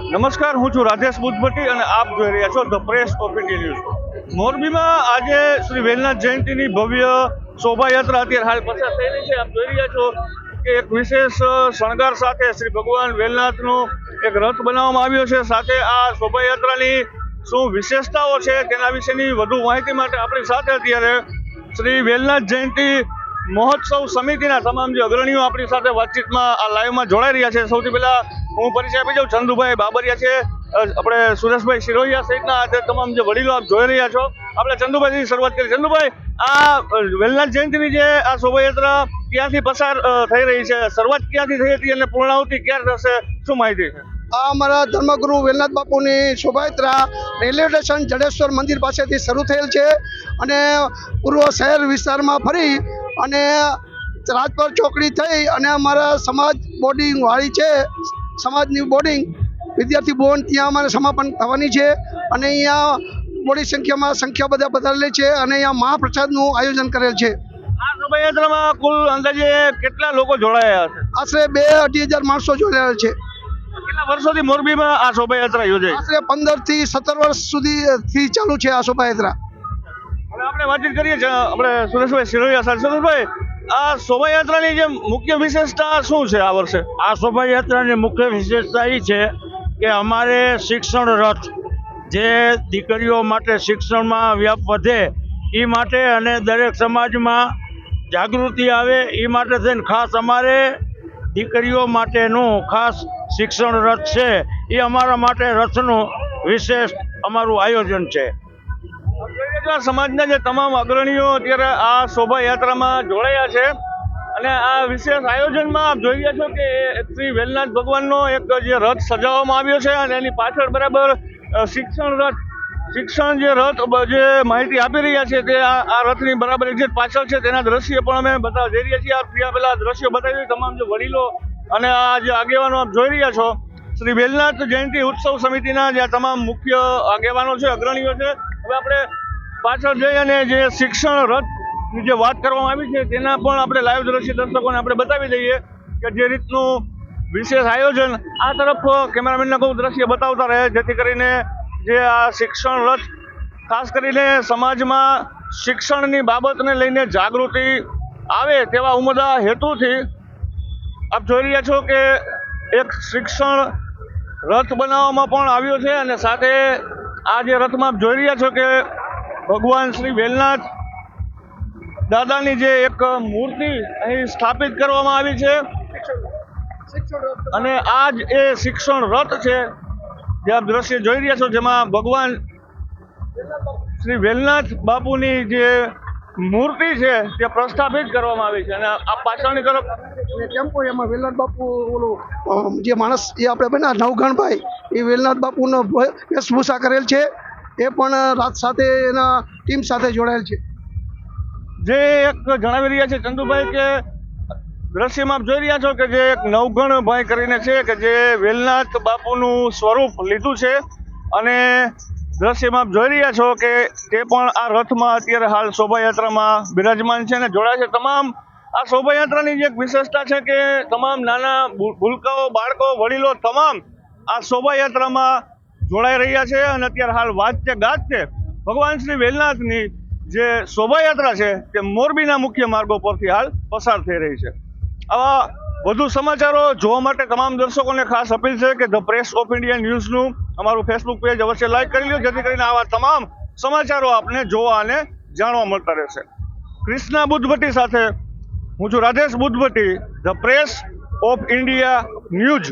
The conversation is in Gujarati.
નમસ્કાર, હું છું રાજેશ બુદ્ધભટ્ટી અને આપ જોઈ રહ્યા છો the press of India news મોરબીમાં આજે શ્રી વેલનાથ જયંતિની ભવ્ય શોભાયાત્રા અત્યારે હાલ પસાર થઈ રહી છે. આપ જોઈ રહ્યા છો કે એક વિશેષ શણગાર સાથે શ્રી ભગવાન વેલનાથનો એક રથ બનાવવામાં આવ્યો છે. સાથે આ શોભાયાત્રાની શું વિશેષતાઓ છે તેના વિશેની વધુ માહિતી માટે આપણી સાથે અત્યારે શ્રી વેલનાથ જયંતિ મહોત્સવ સમિતિના તમામ જે અગ્રણીઓ આપણી સાથે વાતચીતમાં આ લાઈવમાં જોડાઈ રહ્યા છે. સૌથી પહેલા હું પરિચય આપી જાઉં, ચંદુભાઈ બાબરિયા છે. આપણે સુરેશભાઈ શિરોહિયા સહિતના આજે તમામ જે વડીલો આપ જોઈ રહ્યા છો. આપણે ચંદુભાઈથી શરૂઆત કરી ચંદુભાઈ, આ વેલનાથ જયંતિની જે આ શોભાયાત્રા ક્યાંથી પસાર થઈ રહી છે? શરૂઆત ક્યાંથી થઈ હતી અને પૂર્ણાહુતિ ક્યારે થશે? શું માહિતી આ અમારા ધર્મગુરુ વેલનાથ બાપુની શોભાયાત્રા રેલવે સ્ટેશન જડેશ્વર મંદિર પાસેથી શરૂ થયેલ છે અને પૂર્વ શહેર વિસ્તારમાં ફરી અને રાજપર ચોકડી થઈ અને અમારા સમાજ બોર્ડિંગ વાળી છે. સમાજની બોર્ડિંગ વિદ્યાર્થી ભવન ત્યાં અમારે સમાપન થવાની છે. અને અહીંયા મોટી સંખ્યામાં સંખ્યા બધા પધારેલી છે અને અહીંયા મહાપ્રસાદનું આયોજન કરેલ છે. આ શોભાયાત્રામાં કુલ અંદાજે કેટલા લોકો જોડાયા હશે? આશરે બે અઢી હજાર માણસો જોડાયેલા છે. કેટલા વર્ષોથી મોરબીમાં આ શોભાયાત્રા યોજાય આશરે પંદરથી સત્તર વર્ષ સુધીથી ચાલુ છે આ શોભાયાત્રા. હવે આપણે વાતચીત કરીએ છીએ આપણે સુરેશભાઈ શિરોહિયા સાથે સુરેશભાઈ. આ શોભાયાત્રાની જે મુખ્ય વિશેષતા શું છે આ વર્ષે? આ શોભાયાત્રાની મુખ્ય વિશેષતા એ છે કે અમારે શિક્ષણ રથ જે દીકરીઓ માટે શિક્ષણમાં વ્યાપ વધે એ માટે અને દરેક સમાજમાં જાગૃતિ આવે એ માટે થઈને ખાસ અમારે દીકરીઓ માટેનું ખાસ શિક્ષણ રથ છે. એ અમારા માટે રથનું વિશેષ અમારું આયોજન છે. આ સમાજના જે તમામ અગ્રણીઓ અત્યારે આ શોભાયાત્રામાં જોડાયા છે અને આ વિશેષ આયોજનમાં આપ જોઈ રહ્યા છો કે શ્રી વેલનાથ ભગવાનનો એક જે રથ સજાવવામાં આવ્યો છે અને એની પાછળ બરાબર શિક્ષણ રથ, શિક્ષણ જે રથ જે માહિતી આપી રહ્યા છે તે આ રથની બરાબર એક્ઝેક્ટ પાછળ છે તેના દ્રશ્ય પણ અમે બતાવવા જઈ રહ્યા છીએ. આ પહેલાં દ્રશ્યો બતાવી તમામ જે વડીલો અને આ જે આગેવાનો આપ જોઈ રહ્યા છો, શ્રી વેલનાથ જયંતિ ઉત્સવ સમિતિના જે તમામ મુખ્ય આગેવાનો છે, અગ્રણીઓ છે. હવે આપણે પાછળ જઈ અને જે શિક્ષણ રથની જે વાત કરવામાં આવી છે, તેના પણ આપણે લાઈવ દ્રશ્ય દર્શકોને આપણે બતાવી દઈએ કે જે રીતનું વિશેષ આયોજન આ તરફ કેમેરામેનને કહું દ્રશ્ય બતાવતા રહે, જેથી કરીને જે આ શિક્ષણ રથ ખાસ કરીને સમાજમાં શિક્ષણની બાબતને લઈને જાગૃતિ આવે તેવા ઉમદા હેતુથી આપ જોઈ રહ્યા છો કે એક શિક્ષણ રથ બનાવવામાં પણ આવ્યો છે અને સાથે આ જે રથમાં આપ જોઈ રહ્યા છો કે ભગવાન શ્રી વેલનાથ દાદાની જે એક મૂર્તિ અહીં સ્થાપિત કરવામાં આવી છે. અને આ જ એ શિક્ષણ રથ છે જે આપ દ્રશ્ય જોઈ રહ્યા છો જેમાં ભગવાન શ્રી વેલનાથ બાપુની જે મૂર્તિ છે તે પ્રસ્થાપિત કરવામાં આવી છે. અને આ પાછળની તરફ ટેમ્પો એમાં વેલનાથ બાપુ ઓલું જે માણસ એ આપણે બન્યા નવઘણભાઈ એ વેલનાથ બાપુનો વેશભૂષા કરેલ છે. એ પણ રાત સાથે એના ટીમ સાથે જોડાયેલ છે. જે એક જણાવી રહ્યા છે ચંદુભાઈ કે દ્રશ્યમાં આપ જોઈ રહ્યા છો કે જે એક નવગણ ભાઈ કરીને છે કે જે વેલનાથ બાપુનું સ્વરૂપ લીધું છે અને દ્રશ્યમાં આપ જોઈ રહ્યા છો કે તે પણ આ રથમાં અત્યારે હાલ શોભાયાત્રામાં બિરાજમાન છે અને જોડાય છે. તમામ આ શોભાયાત્રાની જે એક વિશેષતા છે કે તમામ નાના ભૂલકાઓ બાળકો, વડીલો, તમામ આ શોભાયાત્રામાં જોડાઈ રહ્યા છે અને અત્યારે હાલ વાજતે ગાજતે ભગવાન શ્રી વેલનાથની જે શોભાયાત્રા છે તે મોરબીના મુખ્ય માર્ગો પરથી હાલ પસાર થઈ રહી છે. આવા વધુ સમાચારો જોવા માટે તમામ દર્શકોને ખાસ અપીલ છે કે ધ પ્રેસ ઓફ ઇન્ડિયા ન્યૂઝનું અમારું ફેસબુક પેજ અવશ્ય લાઈક કરી લો, જેથી કરીને આવા તમામ સમાચારો આપને જોવા અને જાણવા મળતા રહેશે. ક્રિષ્ના બુદ્ધભટ્ટી સાથે હું છું Radhesh Budhbhatti, the press of India news.